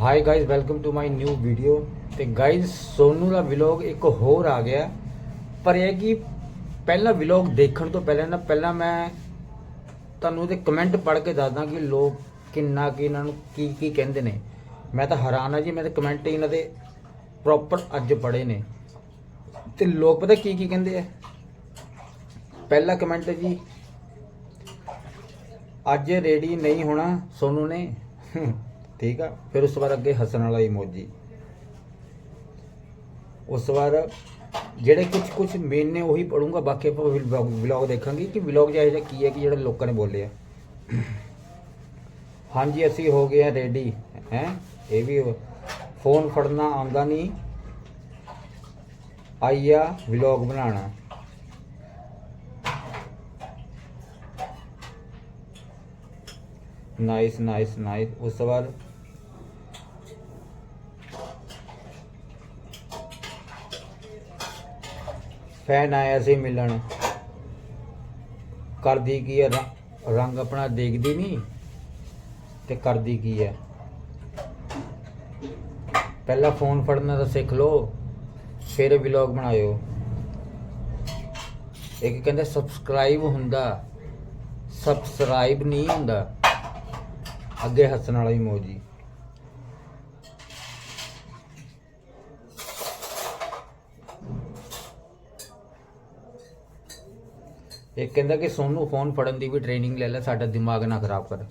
Hi guys welcome to my new video ਤੇ guys Sonu ਦਾ vlog ਇੱਕ ਹੋਰ ਆ ਗਿਆ। ਪਰ ਇਹ ਕਿ ਪਹਿਲਾ ਵਲੌਗ ਦੇਖਣ ਤੋਂ ਪਹਿਲਾਂ ਨਾ, ਪਹਿਲਾਂ ਮੈਂ ਤੁਹਾਨੂੰ ਉਹਦੇ ਕਮੈਂਟ ਪੜ੍ਹ ਕੇ ਦੱਸਦਾ ਕਿ ਲੋਕ ਕਿੰਨਾ ਕਿ ਇਹਨਾਂ ਨੂੰ ਕੀ ਕੀ ਕਹਿੰਦੇ ਨੇ। ਮੈਂ ਤਾਂ ਹੈਰਾਨ ਆ ਜੀ, ਮੈਂ ਤਾਂ ਕਮੈਂਟ ਇਹਨਾਂ ਦੇ ਪ੍ਰੋਪਰ ਅੱਜ ਪੜ੍ਹੇ ਨੇ। ਤੇ ਲੋਕ ਪਤਾ ਕੀ ਕੀ ਕਹਿੰਦੇ ਆ? ਪਹਿਲਾ ਕਮੈਂਟ ਹੈ ਜੀ, ਅੱਜ ਰੇਡੀ ਨਹੀਂ ਹੋਣਾ ਸੋਨੂ ਨੇ। ਠੀਕ ਆ? ਫਿਰ ਉਸ ਤੋਂ ਬਾਅਦ ਅੱਗੇ ਹੱਸਣ ਵਾਲਾ ਇਮੋਜੀ ਉਸ ਤੋਂ ਬਾਅਦ ਜਿਹੜੇ ਕੁਝ ਕੁਝ ਮੇਨ ਨੇ ਉਹੀ ਪੜੂੰਗਾ, ਬਾਕੀ ਆਪਾਂ ਵਲੌਗ ਦੇਖਾਂਗੇ ਕਿ ਵਲੌਗ ਜਿਹਾ ਜਿਹਾ ਕੀ ਹੈ ਕਿ ਜਿਹੜਾ ਲੋਕਾਂ ਨੇ ਬੋਲਿਆ। ਹਾਂਜੀ, ਅਸੀਂ ਹੋ ਗਏ ਆ ਰੈਡੀ ਹੈ? ਇਹ ਵੀ ਫੋਨ ਫੜਨਾ ਆਉਂਦਾ ਨਹੀਂ। ਆਈਆ ਵਲੌਗ ਬਣਾਉਣਾ। ਨਾਈਸ ਨਾਈਸ ਨਾਈਸ ਉਸ ਤੋਂ ਬਾਅਦ ਫੈਨ ਆਇਆ ਸੀ ਮਿਲਣ। ਕਰਦੀ ਕੀ ਹੈ ਰੰਗ ਆਪਣਾ ਦੇਖਦੀ ਨਹੀਂ ਤੇ ਕਰਦੀ ਕੀ ਹੈ ਪਹਿਲਾਂ ਫੋਨ ਫੜਨਾ ਤਾਂ ਸਿੱਖ ਲਓ, ਫਿਰ ਵਲੌਗ ਬਣਾਇਓ। ਇੱਕ ਕਹਿੰਦੇ ਸਬਸਕ੍ਰਾਈਬ ਹੁੰਦਾ ਸਬਸਕ੍ਰਾਈਬ ਨਹੀਂ ਹੁੰਦਾ, ਅੱਗੇ ਹੱਸਣ ਵਾਲਾ ਇਮੋਜੀ ਇਹ ਕਹਿੰਦਾ ਕਿ ਸੋਨੂੰ ਫੋਨ ਫੜਨ ਦੀ ਵੀ ਟ੍ਰੇਨਿੰਗ ਲੈ ਲੈ ਸਾਡਾ ਦਿਮਾਗ ਨਾ ਖਰਾਬ ਕਰ।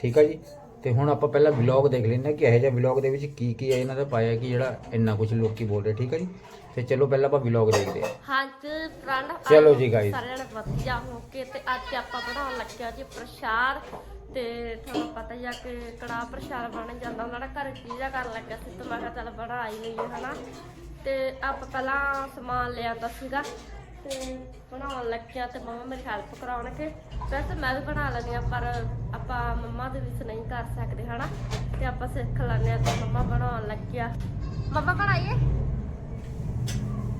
ਠੀਕ ਆ ਜੀ? ਤੇ ਹੁਣ ਆਪਾਂ ਪਹਿਲਾਂ ਵਲੌਗ ਦੇਖ ਲੈਂਦੇ ਹਾਂ ਕਿ ਇਹੋ ਜਿਹਾ ਵਲੌਗ ਦੇ ਵਿੱਚ ਕੀ ਕੀ ਹੈ ਇਹਨਾਂ ਦਾ ਪਾਇਆ ਕਿ ਜਿਹੜਾ ਇੰਨਾ ਕੁਝ ਲੋਕੀ ਬੋਲ ਰਹੇ ਠੀਕ ਆ ਜੀ? ਤੇ ਚਲੋ ਪਹਿਲਾਂ ਆਪਾਂ ਵਲੌਗ ਦੇਖਦੇ ਹਾਂ। ਹਾਂਜੀ ਫਰੈਂਡ ਚਲੋ ਜੀ guys। ਸਾਰਿਆਂ ਨੇ ਵਧੀਆ ਹੋ ਕੇ ਤੇ ਅੱਜ ਆਪਾਂ ਬਣਾਉਣ ਲੱਗਿਆ ਜੀ ਪ੍ਰਸ਼ਾਦ। ਤੇ ਤੁਹਾਨੂੰ ਪਤਾ ਹੀ ਆ ਕਿ ਕੜਾ ਪ੍ਰਸ਼ਾਦ ਬਣ ਜਾਂਦਾ ਉਹਨਾਂ ਦਾ ਘਰ ਚੀਜ਼ਾਂ ਕਰਨ ਲੱਗਾ ਸੀ ਤੇ ਮੈਂ ਕਿਹਾ ਚੱਲ ਬਣਾ ਹੀ ਲਈਏ ਹਨਾ? ਤੇ ਆਪਾਂ ਪਹਿਲਾਂ ਸਮਾਨ ਲਿਆਂਦਾ ਸੀਗਾ। ਤੇ ਬਣਾਉਣ ਲੱਗਿਆ ਤੇ ਮੰਮਾ ਮੇਰੀ ਹੈਲਪ ਕਰਾਉਣਗੇ। ਵੈਸੇ ਮੈਂ ਵੀ ਬਣਾ ਲੈਂਦੀ ਆ ਪਰ ਆਪਾਂ ਮੰਮਾ ਦੇ ਵਿੱਚ ਨਹੀਂ ਕਰ ਸਕਦੇ ਹਨਾ? ਤੇ ਆਪਾਂ ਸਿੱਖ ਲੈਂਦੇ ਆ ਤੇ ਮੰਮਾ ਬਣਾਉਣ ਲੱਗਿਆ ਮੰਮਾ ਬਣਾਈਏ?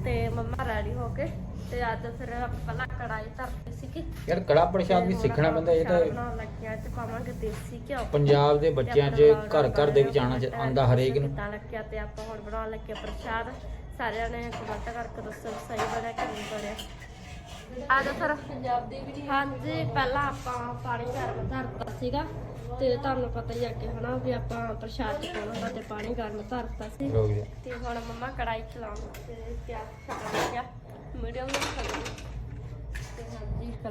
ਤੇ ਮੰਮਾ ਰੈਡੀ ਹੋ ਕੇ ਤੇ ਅੱਜ ਫਿਰ ਪਹਿਲਾਂ ਕੜਾਈ ਧਰਤੀ ਸੀਗੀ। ਯਾਰ ਕੜਾ ਪ੍ਰਸ਼ਾਦ ਵੀ ਤੇ ਸਿੱਖਣਾ ਪੈਂਦਾ ਇਹ ਤਾਂ ਬਣਾਉਣ ਲੱਗੇ ਆ ਤੇ ਪਾਵਾਂਗੇ ਦੇਸੀ ਘਿਓ। ਪੰਜਾਬ ਦੇ ਬੱਚਿਆਂ 'ਚ ਘਰ ਘਰ ਦੇ ਵਿੱਚ ਆਣਾ ਆਂਦਾ ਹਰੇਕ ਨੂੰ। ਕਿੱਦਾਂ ਲੱਗਿਆ ਤੇ ਆਪਾਂ ਹੁਣ ਬਣਾਉਣ ਲੱਗੇ ਆ ਪ੍ਰਸ਼ਾਦ। ਸਾਰਿਆਂ ਨੇ ਕਮੈਂਟ ਕਰਕੇ ਦੱਸੋ ਸਹੀ ਬਣਿਆ ਕਿ ਨਹੀਂ ਬਣਿਆ। ਆ ਜਾ ਫਿਰ। ਪੰਜਾਬ ਦੀ ਵੀ ਹਾਂਜੀ ਪਹਿਲਾਂ ਆਪਾਂ ਪਾਣੀ ਗਰਮ ਧਰਤਾ ਸੀਗਾ ਤੇ ਤੁਹਾਨੂੰ ਪਤਾ ਹੀ ਆ ਕਿ ਹਨਾ ਵੀ ਆਪਾਂ ਪ੍ਰਸ਼ਾਦ ਚ ਪਾਉਣਾ ਹੁੰਦਾ ਤੇ ਪਾਣੀ ਗਰਮ ਧਰਤਾ ਸੀ। ਤੇ ਹੁਣ ਮੰਮਾ ਕੜਾਈ ਚਲਾਉਣ ਤੇ ਪਿਆਜ਼ ਛੱਡਣ ਲੱਗਿਆ ਮੀਡੀਅਮ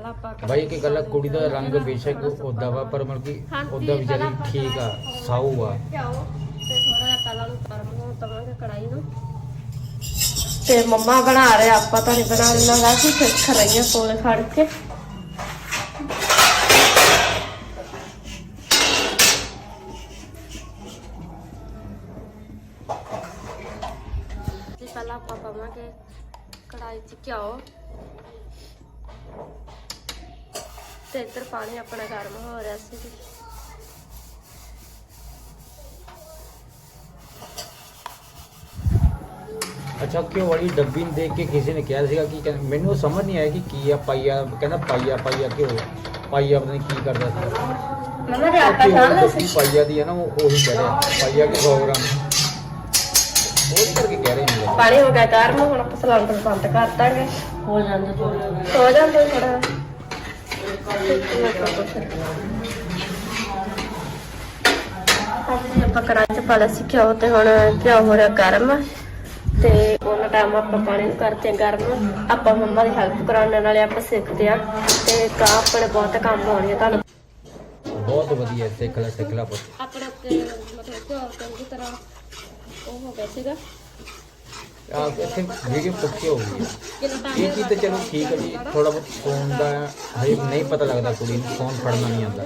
ਆਪਾਂ ਕੜਾਹੀ ਬਾਈ ਕੀ ਗੱਲ ਕੁੜੀ ਦਾ ਰੰਗ ਬੇਸ਼ੱਕ ਉਦਾਂ ਵਾ ਪਰ ਮਤਲਬ ਕਿ ਉਦਾਂ ਵਿਚਾਰੀ ਠੀਕ ਆ ਸਾਊ ਆ। ਤੇ ਥੋੜਾ ਜਿਹਾ ਪਹਿਲਾਂ ਨੂੰ ਗਰਮ ਹੋਣ ਦਵਾਂਗੇ ਕੜਾਈ ਨੂੰ। ਤੇ ਮੰਮਾ ਬਣਾ ਰਹੇ ਆਪਾਂ ਤਾਂ ਨਹੀਂ ਬਣਾ ਲੈਣਾ ਵੈਸੇ ਹੀ ਸਿੱਖ ਰਹੀਆਂ ਕੋਲੇ ਖੜ ਕੇ। ਪਹਿਲਾਂ ਆਪਾਂ ਪਾਵਾਂਗੇ ਕੜਾਈ 'ਚ ਘਿਓ। ਤੇ ਇੱਧਰ ਪਾਣੀ ਆਪਣਾ ਗਰਮ ਹੋ ਰਿਹਾ ਸੀ ਅੱਛਾ ਕਿਉਂ ਵਾਲੀ ਡੱਬੀ ਨੂੰ ਦੇਖ ਕੇ ਕਿਸੇ ਨੇ ਕਿਹਾ ਸੀਗਾ ਕਿ ਕਹਿੰਦਾ- ਮੈਨੂੰ ਸਮਝ ਨਹੀਂ ਆਇਆ ਕਿ ਕੀ ਆ ਪਾਈਆ ਕਹਿੰਦਾ ਪਾਈਆ ਪਾਈਆ ਕਿਉਂ ਪਾਈਆ ਪਤਾ ਨਹੀਂ ਕੀ ਕਰਦਾ ਸੀ। ਮੰਮਾ ਦੇ ਆਟਾ ਛਾਣ ਲਿਆ ਸੀ? ਡੱਬੀ ਪਾਈਆ ਦੀ ਹੈ ਨਾ ਉਹ ਉਹੀ ਕਹਿ ਰਿਹਾ ਪਾਈਆ ਕਿ 100 ਗ੍ਰਾਮ। ਉਹ ਕਰਕੇ ਕਹਿ ਰਹੇ ਨੇ। ਪਾਣੀ ਹੋ ਗਿਆ ਗਰਮ ਹੁਣ ਆਪਾਂ ਸਿਲੰਡਰ ਬੰਦ ਕਰ ਦਾਂਗੇ। ਹੋ ਜਾਂਦਾ ਥੋੜਾ ਹੋ ਜਾਂਦਾ ਥੋੜਾ ਹਾਂਜੀ ਆਪਾਂ ਕੜਾਹੀ 'ਚ ਪਾ ਲਿਆ ਸੀ ਘਿਓ ਤੇ ਹੁਣ ਘਿਓ ਹੋ ਰਿਹਾ ਗਰਮ। ਤੇ ਉਹਨਾਂ ਟਾਈਮ ਆਪਾਂ ਪਾਣੀ ਨੂੰ ਕਰਦੇ ਗਰਮ ਆਪਾਂ ਮੰਮਾ ਦੀ ਹੈਲਪ ਕਰਾਉਣ ਨਾਲੇ ਆਪਾਂ ਸਿੱਖਦੇ ਆ ਤੇ ਕਾ ਆਪਣੇ ਬਹੁਤ ਕੰਮ ਆਉਣੀ ਆ ਤੁਹਾਨੂੰ। ਬਹੁਤ ਵਧੀਆ ਸਿੱਖ ਲੈ ਸਿੱਖ ਲੈ ਪੁੱਤ। ਆਪਣੇ ਉੱਤੇ ਮਤਲਬ ਚੰਗੀ ਤਰ੍ਹਾਂ ਉਹ ਹੋ ਗਿਆ ਸੀਗਾ। ਆ ਇੱਥੇ ਵੀਡੀਓ ਪੁੱਛੀ ਹੋ ਗਈ ਹੈ। ਕਿੰਨਾ ਟਾਈਮ ਇਹ ਚੀਜ਼ ਤਾਂ ਚਲੋ ਠੀਕ ਹੈ ਜੀ ਥੋੜਾ ਬਹੁਤ ਫੋਨ ਦਾ ਹਜੇ ਨਹੀਂ ਪਤਾ ਲੱਗਦਾ ਕੁੜੀ ਨੂੰ ਫੋਨ ਫੜਨਾ ਨਹੀਂ ਆਉਂਦਾ।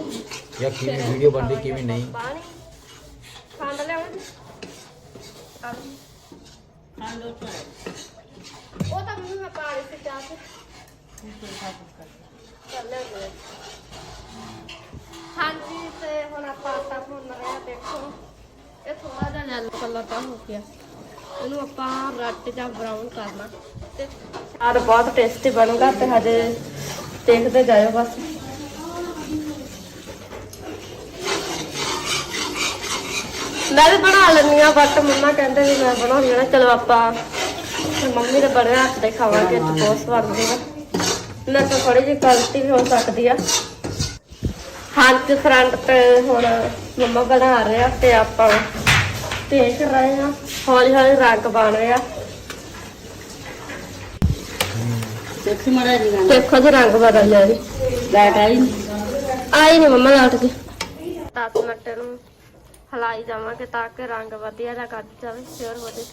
ਜਾਂ ਕਿਵੇਂ ਵੀਡੀਓ ਬਣਦੀ ਕਿਵੇਂ ਨਹੀਂ ਪਾਣੀ ਖੰਡ ਲਿਆਉਣਾ ਉਹ ਤਾਂ ਮੈਨੂੰ ਮੈਂ ਪਾਣੀ ਤੇ ਚਾਹ ਕੇ ਚੱਲ ਲਿਆਉਂਦੇ ਆ। ਹਾਂਜੀ, ਤੇ ਹੁਣ ਆਪਾਂ ਆਟਾ ਭੁੰਨ ਰਹੇ ਆ ਦੇਖੋ। ਇਹ ਥੋੜਾ ਜਿਹਾ ਯੈਲੋ ਕਲਰ ਦਾ ਹੋ ਗਿਆ। ਇਹਨੂੰ ਆਪਾਂ ਰੈੱਡ ਜਾਂ ਬਰਾਊਨ ਕਰਨਾ। ਤੇ ਆਰ ਬਹੁਤ ਟੇਸਟੀ ਬਣੂਗਾ ਤੇ ਹਜੇ ਦੇਖਦੇ ਜਾਇਓ ਬਸ। ਮੈਂ ਵੀ ਬਣਾ ਲੈਂਦੀ ਆ ਬਟ ਮੰਮਾ ਕਹਿੰਦੇ ਵੀ ਮੈਂ ਬਣਾਉਣੀ ਆ ਨਾ। ਚਲੋ ਆਪਾਂ ਮੰਮੀ ਦੇ ਬੜੇ ਹੱਥ ਦੇ ਖਾਵਾਂਗੇ ਤੇ ਬਹੁਤ ਸਵਾਦ ਬਣੇਗਾ। ਮੇਰੇ ਤੋਂ ਥੋੜੀ ਜਿਹੀ ਗਲਤੀ ਵੀ ਹੋ ਸਕਦੀ ਆ। ਹੱਥ ਫਰੰਟ ਤੇ ਹੁਣ ਮੰਮਾ ਬਣਾ ਰਹੇ ਆ ਤੇ ਆਪਾਂ ਦੇਖ ਰਹੇ ਆ ਹੌਲੀ ਹੌਲੀ ਰੰਗ ਬਣ ਰਿਹਾ। ਦੇਖੀ ਮੜਾ ਜੀ ਦੇਖੋ ਜੀ ਰੰਗ ਬਦਲ ਲਿਆ ਜੀ। ਲਾਈਟ ਆਈ ਨੀ। ਆਈ ਨਹੀਂ ਮੰਮਾ ਲਾਟ ਕੇ 10 ਮਿੰਟ ਨੂੰ ਹਲਾਈ ਜਾਵਾਂਗੇ ਤਾਂ ਕਿ ਰੰਗ ਵਧੀਆ ਜਿਹਾ ਕੱਢ ਜਾਵੇ ਸ਼ੋਰ ਹੋ ਜੇ।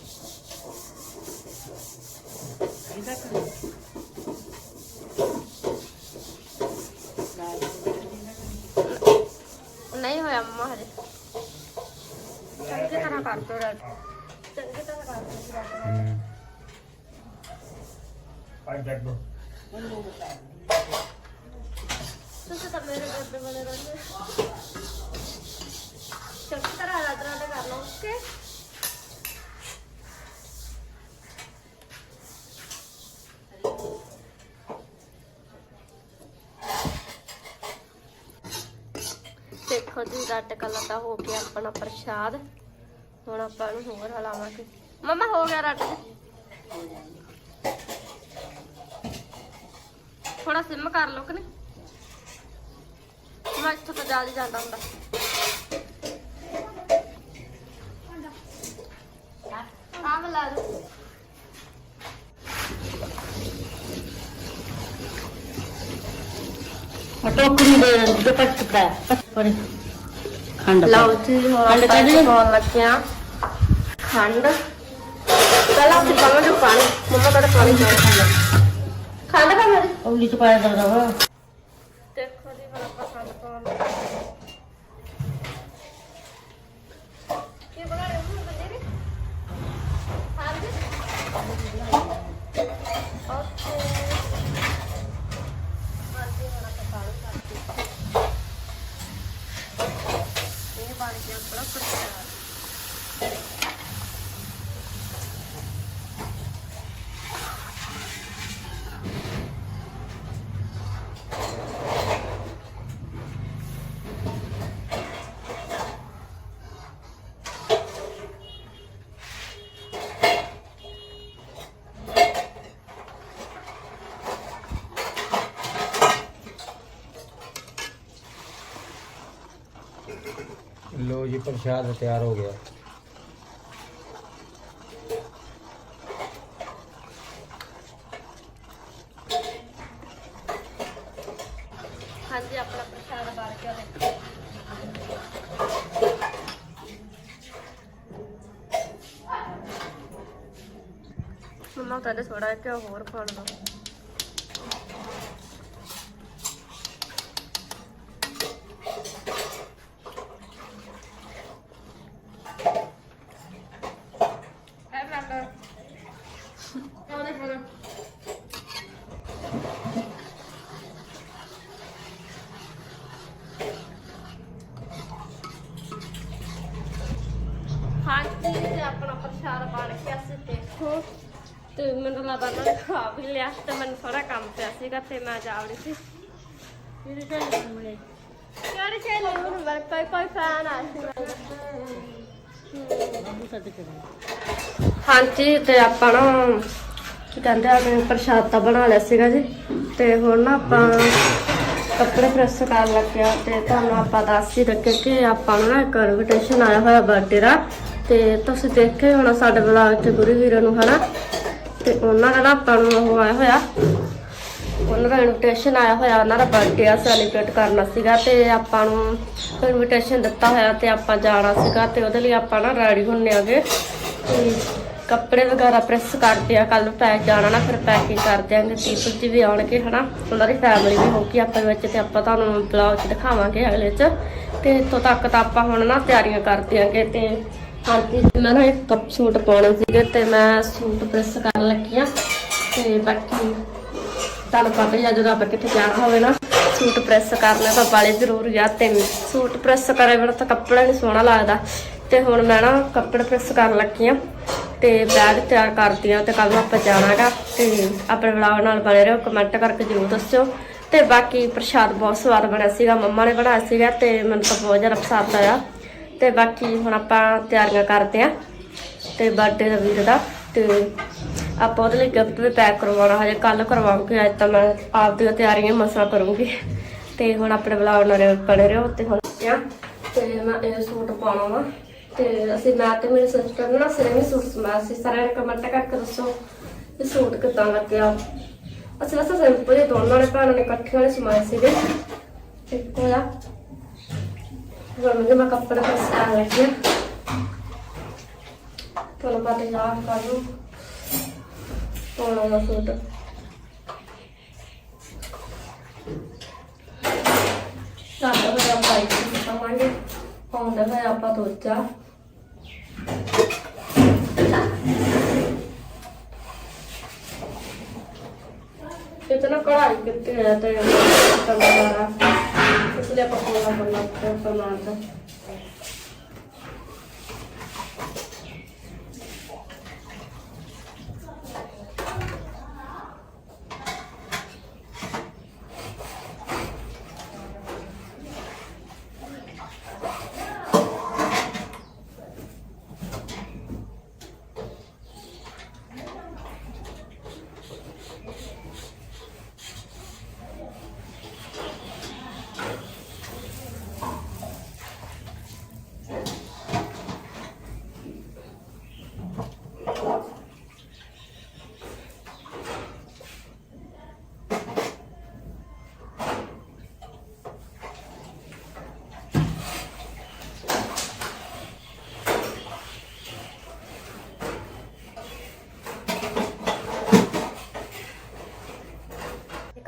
ਨਹੀਂ ਹੋਇਆ ਮੰਮਾ ਹਜੇ। ਚੰਗੀ ਤਰ੍ਹਾਂ ਕਰ ਦੋ ਰੈਡ ਚੰਗੀ ਤਰ੍ਹਾਂ ਕਰ ਦੋ ਹੂੰ ਤੁਸੀਂ ਤਾਂ ਮੇਰੇ ਗੋਡੇ ਬਣੇ ਰਹਿੰਦੇ ਚੰਗੀ ਤਰ੍ਹਾਂ ਰਾਤ ਰਾਤ ਕਰ ਲਓ ਓਕੇ ਦੇਖੋ ਜੀ ਰੈੱਡ ਕਲਰ ਹੋ ਗਿਆ ਆਪਣਾ ਪ੍ਰਸ਼ਾਦ। ਹੁਣ ਆਪਾਂ ਨੂੰ ਹੋਰ ਹਲਾਵਾਂਗੇ। ਮਮਾ, ਹੋ ਗਿਆ ਰੈੱਡ ਥੋੜਾ ਸਿਮ ਕਰ ਲਓ ਕਿ ਨਹੀਂ? ਮੈਂ ਇੱਥੋਂ ਤਾਂ ਜਲਦੀ ਜਾਂਦਾ ਹੁੰਦਾ। ਆਹ ਲਾ ਦੋ ਟੋਕਰੀ ਦੇ ਦੁਪੱਟ ਦਾ ਖੰਡ। ਲਓ ਜੀ ਹੁਣ ਖੰਡ ਕੱਢ ਲਈ? ਪਾਉਣ ਲੱਗਿਆ ਖੰਡ ਪਹਿਲਾਂ ਅਸੀਂ ਪਾਵਾਂਗੇ ਪਾਣੀ ਮੰਮਾ ਕਹਿੰਦਾ ਪਾਣੀ ਪਾਓ ਖੰਡ ਪਾ ਮੇਰੇ ਔਲੀ ਚ ਪਾਇਆ ਦਰਦਾ ਵਾ ਦੇਖੋ ਜੀ ਹੁਣ ਆਪਾਂ ਖੰਡ ਪਾਉਣ ਲੱਗੇ ਕੀ ਬਣਾ ਰਹੇ ਹੋ ਬੰਦੇ ਨੇ ਹਾਂਜੀ ਓਕੇ ਹਾਂਜੀ ਹੁਣ ਆਪਾਂ ਪਾਣੀ ਕਰਦੇ ਇਹ ਬਣ ਗਿਆ ਆਪਣਾ ਪ੍ਰਸ਼ਾਦ ਲੋ ਜੀ, ਪ੍ਰਸ਼ਾਦ ਤਿਆਰ ਹੋ ਗਿਆ। ਹਾਂਜੀ, ਆਪਣਾ ਪ੍ਰਸ਼ਾਦ ਬਣ ਗਿਆ ਦੇਖੋ? ਮੰਮਾ ਕਹਿੰਦੇ ਥੋੜਾ ਜਿਹਾ ਹੋਰ ਪਾਉਣ ਦੋ ਐ ਮੰਨ ਉਹਨੇ ਹੁਣ ਹਾਂਜੀ ਤੇ ਆਪਣਾ ਪ੍ਰਸ਼ਾਦ ਬਣ ਗਿਆ ਸੀ ਦੇਖੋ। ਤੇ ਮੈਨੂੰ ਲੱਗਦਾ ਨਾ ਖਾ ਵੀ ਲਿਆ ਤੇ ਮੈਨੂੰ ਥੋੜਾ ਕੰਮ ਪਿਆ ਸੀਗਾ ਤੇ ਮੈਂ ਜਾ ਵੜੀ ਸੀ। ਇਹਦੇ ਤੇ ਮਿਲੇ ਕਿਹੜੀ ਚੇਲੇ ਨੂੰ ਮੇਰੇ ਕੋਈ ਕੋਈ ਫੈਨ ਆ ਸੀ। ਬਾਬੂ ਸੱਦ ਕੇ ਹਾਂਜੀ ਤੇ ਆਪਾਂ ਨਾ ਕੀ ਕਹਿੰਦੇ ਆ ਮੈਂ ਪ੍ਰਸ਼ਾਦ ਤਾਂ ਬਣਾ ਲਿਆ ਸੀਗਾ ਜੀ। ਤੇ ਹੁਣ ਨਾ ਆਪਾਂ ਕੱਪੜੇ ਪ੍ਰੈਸ ਕਰਨ ਲੱਗਿਆ ਤੇ ਤੁਹਾਨੂੰ ਆਪਾਂ ਦੱਸ ਹੀ ਰੱਖੇ ਕਿ ਆਪਾਂ ਨੂੰ ਨਾ ਇੱਕ ਇਨਵੀਟੇਸ਼ਨ ਆਇਆ ਹੋਇਆ ਬਰਥਡੇ ਦਾ। ਤੇ ਤੁਸੀਂ ਦੇਖੇ ਹੋਣਾ ਸਾਡੇ ਬਲੌਗ 'ਚ ਗੁਰੂ ਵੀਰਾਂ ਨੂੰ ਹਨਾ। ਤੇ ਉਹਨਾਂ ਦਾ ਨਾ ਆਪਾਂ ਨੂੰ ਉਹ ਆਇਆ ਹੋਇਆ। ਉਹਨਾਂ ਦਾ ਇਨਵੀਟੇਸ਼ਨ ਆਇਆ ਹੋਇਆ, ਉਹਨਾਂ ਦਾ ਬਰਥਡੇ ਆ ਸੈਲੀਬ੍ਰੇਟ ਕਰਨਾ ਸੀਗਾ ਤੇ ਆਪਾਂ ਨੂੰ ਇਨਵੀਟੇਸ਼ਨ ਦਿੱਤਾ ਹੋਇਆ ਤੇ ਆਪਾਂ ਜਾਣਾ ਸੀਗਾ ਤੇ ਉਹਦੇ ਲਈ ਆਪਾਂ ਨਾ ਰੈਡੀ ਹੁੰਨੇ ਆਗੇ। ਤੇ ਕੱਪੜੇ ਵਗੈਰਾ ਪ੍ਰੈਸ ਕਰਦੇ ਆ ਕੱਲ ਪੈਕ ਜਾਣਾ ਨਾ, ਫਿਰ ਪੈਕਿੰਗ ਕਰ ਦਿਆਂਗੇ। ਦੀਪਕ ਜੀ ਵੀ ਆਉਣਗੇ ਹਨਾ, ਉਹਨਾਂ ਦੀ ਫੈਮਿਲੀ ਵੀ ਹੋਊਗੀ ਆਪਾਂ ਵਿੱਚ ਤੇ ਆਪਾਂ ਤੁਹਾਨੂੰ ਬਲੌਗ 'ਚ ਦਿਖਾਵਾਂਗੇ ਅਗਲੇ 'ਚ। ਤੇ ਇੱਥੋਂ ਤੱਕ ਤਾਂ ਆਪਾਂ ਹੁਣ ਨਾ ਤਿਆਰੀਆਂ ਕਰ ਦਿਆਂਗੇ ਤੇ ਹਾਂਜੀ ਮੈਂ ਨਾ ਇੱਕ ਕੱਪ ਸੂਟ ਪਾਉਣੇ ਸੀਗੇ ਤੇ ਮੈਂ ਸੂਟ ਪ੍ਰੈਸ ਕਰਨ ਲੱਗੀ ਆ ਤੇ ਬਾਕੀ ਤੁਹਾਨੂੰ ਪਤਾ ਹੀ ਆ, ਜਦੋਂ ਆਪਾਂ ਕਿਤੇ ਜਾਣਾ ਹੋਵੇ ਨਾ, ਸੂਟ ਪ੍ਰੈਸ ਕਰਨਾ ਤਾਂ ਬਾਲੇ ਜ਼ਰੂਰ ਆ ਤੇ ਸੂਟ ਪ੍ਰੈਸ ਕਰੇ ਬਿਨਾਂ ਤਾਂ ਕੱਪੜਾ ਨਹੀਂ ਸੋਹਣਾ ਲੱਗਦਾ। ਤੇ ਹੁਣ ਮੈਂ ਨਾ ਕੱਪੜੇ ਪ੍ਰੈਸ ਕਰਨ ਲੱਗੀ ਆ ਤੇ ਬੈਗ ਤਿਆਰ ਕਰਦੀ ਆ ਤੇ ਕੱਲ ਨੂੰ ਆਪਾਂ ਜਾਣਾਗਾ ਤੇ ਆਪਣੇ ਵਲੌਗ ਨਾਲ ਬਣੇ ਰਹੋ ਕਮੈਂਟ ਕਰਕੇ ਜ਼ਰੂਰ ਦੱਸਿਓ। ਤੇ ਬਾਕੀ ਪ੍ਰਸ਼ਾਦ ਬਹੁਤ ਸਵਾਦ ਬਣਿਆ ਸੀਗਾ, ਮੰਮਾ ਨੇ ਬਣਾਇਆ ਸੀਗਾ ਤੇ ਮੈਨੂੰ ਤਾਂ ਬਹੁਤ ਜ਼ਿਆਦਾ ਪਸੰਦ ਆਇਆ। ਤੇ ਬਾਕੀ ਹੁਣ ਆਪਾਂ ਤਿਆਰੀਆਂ ਕਰਦੇ ਆ ਤੇ ਬਰਥਡੇ ਦਾ ਵੀਰ ਦਾ ਤੇ ਆਪਾਂ ਉਹਦੇ ਲਈ ਗਿਫਟ ਵੀ ਪੈਕ ਕਰਵਾਉਣਾ, ਹਜੇ ਕੱਲ ਕਰਵਾਉਂਗੇ, ਅੱਜ ਤਾਂ ਮੈਂ ਆਪ ਦੀਆਂ ਤਿਆਰੀਆਂ ਮਸਾਂ ਕਰੂੰਗੀ। ਤੇ ਹੁਣ ਆਪਣੇ ਬਲੌਗ ਨਾਲ ਬਣੇ ਰਹੋ ਤੇ ਹੁਣ ਆ ਤੇ ਮੈਂ ਇਹ ਸੂਟ ਪਾਉਣਾ ਵਾ ਤੇ ਅਸੀਂ ਮੈਂ ਤੇ ਮੇਰੇ ਸਿਸਟਰ ਨੇ ਨਾ ਸੇਮ ਹੀ ਸੂਟ ਸਮਾਇਆ ਸੀ ਸਾਰਿਆਂ ਨੇ ਕਮੈਂਟ ਕਰਕੇ ਦੱਸੋ ਇਹ ਸੂਟ ਕਿਦਾਂ ਲੱਗਿਆ। ਅਸੀਂ ਵੈਸੇ ਸਿੰਪਲ ਹੀ ਦੋਨਾਂ ਨੇ ਭੈਣਾਂ ਨੇ ਇਕੱਠੇ ਨੇ ਸਮਾਏ ਸੀਗੇ। ਇੱਕੋ ਜਿਹਾ Vamos ver uma capa para passar, né? Para não bater lá, caso. Ou não, na fruta. Tá, dá pra dar um paizinho de tamanho. Como dá. ਲਿਆ ਆਪਾਂ ਪ੍ਰੋਗਰਾਮ ਕਰਨਾ ਕਰਨਾ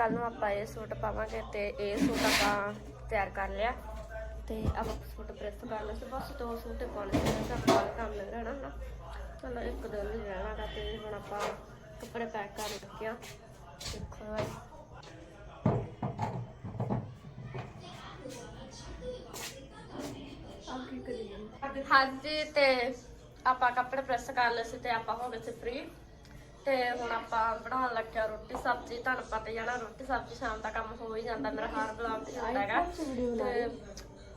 ਕੱਲ ਨੂੰ ਆਪਾਂ ਇਹ ਸੂਟ ਪਾਵਾਂਗੇ ਤੇ ਇਹ ਸੂਟ ਆਪਾਂ ਤਿਆਰ ਕਰ ਲਿਆ। ਤੇ ਆਪਾਂ ਸੂਟ ਪ੍ਰੈਸ ਕਰ ਲਿਆ ਸੀ। ਬਸ ਦੋ ਸੂਟ ਪਾਉਣੇ ਸੀ। ਤਾਂ ਆਪਾਂ ਕੰਮ ਨਹੀਂ ਰਹਿਣਾ ਨਾ ਚਲੋ, ਇੱਕ ਦਿਨ ਹੀ ਰਹਿਣਾ ਗਾ ਤੇ ਹੁਣ ਆਪਾਂ ਕੱਪੜੇ ਪੈਕ ਕਰ ਲੱਗੇ ਦੇਖੋ ਹਾਂਜੀ, ਤੇ ਆਪਾਂ ਕੱਪੜੇ ਪ੍ਰੈਸ ਕਰ ਲਏ ਸੀ ਤੇ ਆਪਾਂ ਹੋ ਗਏ ਸੀ ਫ੍ਰੀ ਤੇ ਹੁਣ ਆਪਾਂ ਬਣਾਉਣ ਲੱਗਿਆ ਰੋਟੀ ਸਬਜ਼ੀ, ਤੁਹਾਨੂੰ ਪਤਾ ਹੀ ਆ ਨਾ, ਰੋਟੀ ਸਬਜ਼ੀ ਸ਼ਾਮ ਦਾ ਕੰਮ ਹੋ ਹੀ ਜਾਂਦਾ, ਮੇਰਾ ਹਰ ਬਲੌਗ ਤੇ ਹੁੰਦਾ ਹੈਗਾ। ਤੇ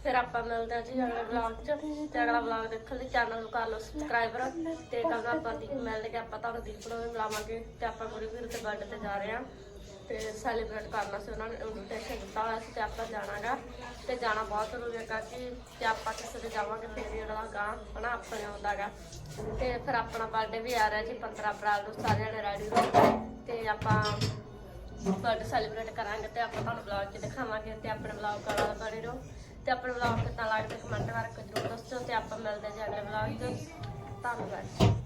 ਫਿਰ ਆਪਾਂ ਮਿਲਦੇ ਹਾਂ ਜੀ ਅਗਲੇ ਬਲੌਗ 'ਚ, ਤੇ ਅਗਲਾ ਬਲੌਗ ਦੇਖਣ ਲਈ ਚੈਨਲ ਨੂੰ ਕਰ ਲਓ ਸਬਸਕ੍ਰਾਈਬਰ ਤੇ ਕੱਲ ਆਪਾਂ ਦੀ ਮਿਲ ਕੇ ਆਪਾਂ ਤੁਹਾਨੂੰ ਦੀਪ ਨੂੰ ਵੀ ਮਿਲਾਵਾਂਗੇ ਤੇ ਆਪਾਂ ਗੁਰੂ ਵੀਰ ਦੇ ਬਰਥਡੇ ਤੇ ਜਾ ਰਹੇ ਹਾਂ। ਤੇ ਸੈਲੀਬ੍ਰੇਟ ਕਰਨਾ ਸੀ ਉਹਨਾਂ ਨੇ ਇਨਵੀਟੇਸ਼ਨ ਦਿੱਤਾ ਹੋਇਆ ਸੀ ਤੇ ਆਪਾਂ ਜਾਣਾਗਾ ਤੇ ਜਾਣਾ ਬਹੁਤ ਜ਼ਰੂਰੀ ਹੈਗਾ ਕਿ ਤੇ ਆਪਾਂ ਕਿਸੇ ਦੇ ਜਾਵਾਂਗੇ ਫਿਰ ਹੀ ਅਗਲਾ ਗਾਂ ਹਨਾ ਆਪਣੇ ਆਉਂਦਾਗਾ। ਤੇ ਫਿਰ ਆਪਣਾ ਬਰਥਡੇ ਵੀ ਆ ਰਿਹਾ ਜੀ 15 ਅਪ੍ਰੈਲ ਨੂੰ ਸਾਰੇ ਜਣੇ ਰੈਡੀ ਰਹੋ ਤੇ ਆਪਾਂ ਬਰਥਡੇ ਸੈਲੀਬ੍ਰੇਟ ਕਰਾਂਗੇ ਤੇ ਆਪਾਂ ਤੁਹਾਨੂੰ ਵਲੌਗ 'ਚ ਦਿਖਾਵਾਂਗੇ ਤੇ ਆਪਣੇ ਵਲੌਗ ਨਾਲ ਬਣੇ ਰਹੋ। ਤੇ ਆਪਣੇ ਵਲੌਗ ਕਿੱਦਾਂ ਲੱਗਦਾ ਕਮੈਂਟ ਕਰਕੇ ਜ਼ਰੂਰ ਦੱਸੋ ਤੇ ਆਪਾਂ ਮਿਲਦੇ ਹਾਂ ਜੀ ਅਗਲੇ ਵਲੌਗ 'ਚ। ਧੰਨਵਾਦ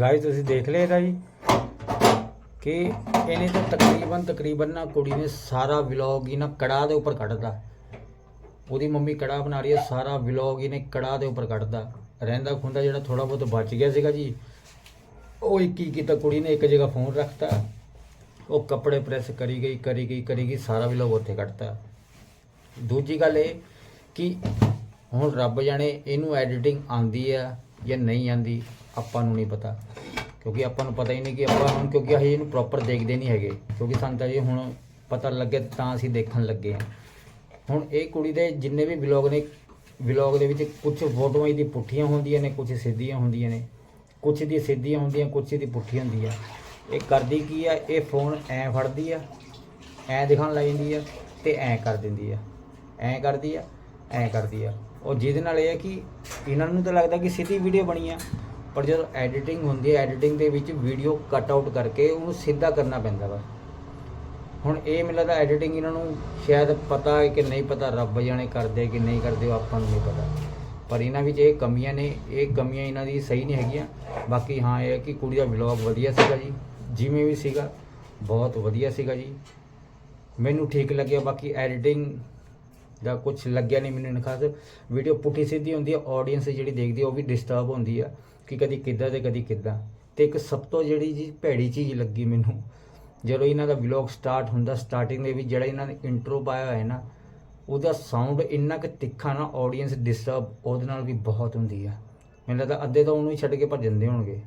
ਗਾਇਸ ਤੁਸੀਂ ਦੇਖ ਲਿਆ ਇਹਦਾ ਜੀ? ਕਿ ਇਹਨੇ ਤਾਂ ਤਕਰੀਬਨ ਤਕਰੀਬਨ ਨਾ ਕੁੜੀ ਨੇ ਸਾਰਾ ਵਲੌਗ ਹੀ ਨਾ ਕੜਾ ਦੇ ਉੱਪਰ ਕੱਢਦਾ ਉਹਦੀ ਮੰਮੀ ਕੜਾ ਬਣਾ ਰਹੀ ਹੈ, ਸਾਰਾ ਵਲੌਗ ਇਹਨੇ ਕੜਾ ਦੇ ਉੱਪਰ ਕੱਢਦਾ ਰਹਿੰਦਾ ਖੁੰਦਾ ਜਿਹੜਾ ਥੋੜਾ ਬਹੁਤ ਬਚ ਗਿਆ ਸੀਗਾ ਜੀ, ਉਹ ਇੱਕ ਹੀ ਕੀਤਾ, ਕੁੜੀ ਨੇ ਇੱਕ ਜਗ੍ਹਾ ਫੋਨ ਰੱਖਤਾ। ਉਹ ਕੱਪੜੇ ਪ੍ਰੈਸ ਕਰੀ ਗਈ ਕਰੀ ਗਈ ਕਰੀ ਗਈ, ਸਾਰਾ ਵਲੌਗ ਉੱਥੇ ਕੱਢਤਾ। ਦੂਜੀ ਗੱਲ ਇਹ ਕਿ ਹੁਣ ਰੱਬ ਜਾਣੇ ਇਹਨੂੰ ਐਡੀਟਿੰਗ ਆਂਦੀ ਆ ਜਾਂ ਨਹੀਂ ਆਂਦੀ ਆਪਾਂ ਨੂੰ ਨਹੀਂ ਪਤਾ। ਕਿਉਂਕਿ ਆਪਾਂ ਨੂੰ ਪਤਾ ਹੀ ਨਹੀਂ ਕਿ ਆਪਾਂ ਹੁਣ ਕਿਉਂਕਿ ਅਸੀਂ ਇਹਨੂੰ ਪ੍ਰੋਪਰ ਦੇਖਦੇ ਨਹੀਂ ਹੈਗੇ। ਕਿਉਂਕਿ ਸਾਨੂੰ ਤਾਂ ਜੀ ਹੁਣ ਪਤਾ ਲੱਗੇ ਤਾਂ ਅਸੀਂ ਦੇਖਣ ਲੱਗੇ ਹਾਂ। ਹੁਣ ਇਹ ਕੁੜੀ ਦੇ ਜਿੰਨੇ ਵੀ ਵਲੌਗ ਨੇ ਵਲੌਗ ਦੇ ਵਿੱਚ ਕੁਝ ਫੋਟੋਆਂ ਇਹਦੀ ਪੁੱਠੀਆਂ ਹੁੰਦੀਆਂ ਨੇ ਕੁਝ ਸਿੱਧੀਆਂ ਹੁੰਦੀਆਂ ਨੇ। ਕੁਝ ਦੀ ਸਿੱਧੀਆਂ ਹੁੰਦੀਆਂ ਕੁਝ ਦੀ ਹੁੰਦੀ ਆ ਇਹ ਕਰਦੀ ਕੀ ਆ? ਇਹ ਫੋਨ ਐ ਫੜਦੀ ਆ, ਐ ਦਿਖਾਉਣ ਲੱਗ ਜਾਂਦੀ ਆ ਤੇ ਐ ਕਰ ਦਿੰਦੀ ਆ। ਐ ਕਰਦੀ ਆ, ਐ ਕਰਦੀ ਆ। ਉਹ ਜਿਹਦੇ ਨਾਲ ਇਹ ਹੈ ਕਿ ਇਹਨਾਂ ਨੂੰ ਤਾਂ ਲੱਗਦਾ ਕਿ ਸਿੱਧੀ ਵੀਡੀਓ ਬਣੀ ਆ। ਪਰ ਜਦੋਂ ਐਡੀਟਿੰਗ ਹੁੰਦੀ ਹੈ ਐਡੀਟਿੰਗ ਦੇ ਵਿੱਚ ਵੀਡੀਓ ਕੱਟ ਆਊਟ ਕਰਕੇ ਉਹਨੂੰ ਸਿੱਧਾ ਕਰਨਾ ਪੈਂਦਾ ਵਾ। ਹੁਣ ਇਹ ਮੈਨੂੰ ਲੱਗਦਾ ਐਡੀਟਿੰਗ ਇਹਨਾਂ ਨੂੰ ਸ਼ਾਇਦ ਪਤਾ ਹੈ ਕਿ ਨਹੀਂ ਪਤਾ, ਰੱਬ ਜਾਣੇ ਕਰਦੇ ਕਿ ਨਹੀਂ ਕਰਦੇ, ਉਹ ਆਪਾਂ ਨੂੰ ਨਹੀਂ ਪਤਾ। ਪਰ ਇਹਨਾਂ ਵਿੱਚ ਇਹ ਕਮੀਆਂ ਨੇ, ਇਹ ਕਮੀਆਂ ਇਹਨਾਂ ਦੀ ਸਹੀ ਨਹੀਂ ਹੈਗੀਆਂ। ਬਾਕੀ ਹਾਂ, ਇਹ ਹੈ ਕਿ ਕੁੜੀ ਦਾ ਵਲੌਗ ਵਧੀਆ ਸੀਗਾ ਜੀ, ਜਿਵੇਂ ਵੀ ਸੀਗਾ, ਬਹੁਤ ਵਧੀਆ ਸੀਗਾ ਜੀ। ਮੈਨੂੰ ਠੀਕ ਲੱਗਿਆ, ਬਾਕੀ ਐਡੀਟਿੰਗ ਜਾਂ ਕੁਝ ਲੱਗਿਆ ਨਹੀਂ ਮੈਨੂੰ ਖਾਸ ਵੀਡੀਓ ਪੁੱਠੀ ਸਿੱਧੀ ਹੁੰਦੀ ਹੈ ਆਡੀਅנס ਜਿਹੜੀ ਦੇਖਦੀ ਹੈ ਉਹ ਵੀ ਡਿਸਟਰਬ ਹੁੰਦੀ ਆ ਕਿ ਕਦੀ ਕਿੱਦਾਂ ਤੇ ਕਦੀ ਕਿੱਦਾਂ। ਤੇ ਇੱਕ ਸਭ ਤੋਂ ਜਿਹੜੀ ਜੀ ਭੈੜੀ ਚੀਜ਼ ਲੱਗੀ ਮੈਨੂੰ, ਜਦੋਂ ਇਹਨਾਂ ਦਾ ਵਲੌਗ ਸਟਾਰਟ ਹੁੰਦਾ ਸਟਾਰਟਿੰਗ ਦੇ ਵੀ ਜਿਹੜਾ ਇਹਨਾਂ ਨੇ ਇੰਟਰੋ ਪਾਇਆ ਹੋਇਆ ਹੈ ਨਾ, ਉਹਦਾ ਸਾਊਂਡ ਇੰਨਾ ਕਿ ਤਿੱਖਾ ਨਾ ਆਡੀਅנס ਡਿਸਟਰਬ ਉਹਦੇ ਨਾਲ ਵੀ ਬਹੁਤ ਹੁੰਦੀ ਆ। ਮੈਨੂੰ ਲੱਗਦਾ ਅੱਧੇ ਤਾਂ ਉਹਨੂੰ ਹੀ ਛੱਡ ਕੇ ਭੱਜ ਜਾਂਦੇ ਹੋਣਗੇ।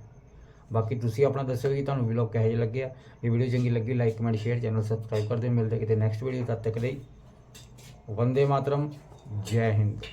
ਬਾਕੀ ਤੁਸੀਂ ਆਪਣਾ ਦੱਸੋ ਕਿ ਤੁਹਾਨੂੰ ਵਲੌਗ ਕਿਹੋ ਜਿਹਾ ਲੱਗਿਆ ਇਹ ਵੀਡੀਓ ਚੰਗੀ ਲੱਗੀ like comment share channel subscribe ਕਰ ਦਿਓ। ਮਿਲਦੇ ਕਿਤੇ ਨੈਕਸਟ ਵੀਡੀਓ ਤਦ ਤੱਕ ਲਈ। ਵੰਦੇ ਮਾਤਰਮ ਜੈ ਹਿੰਦ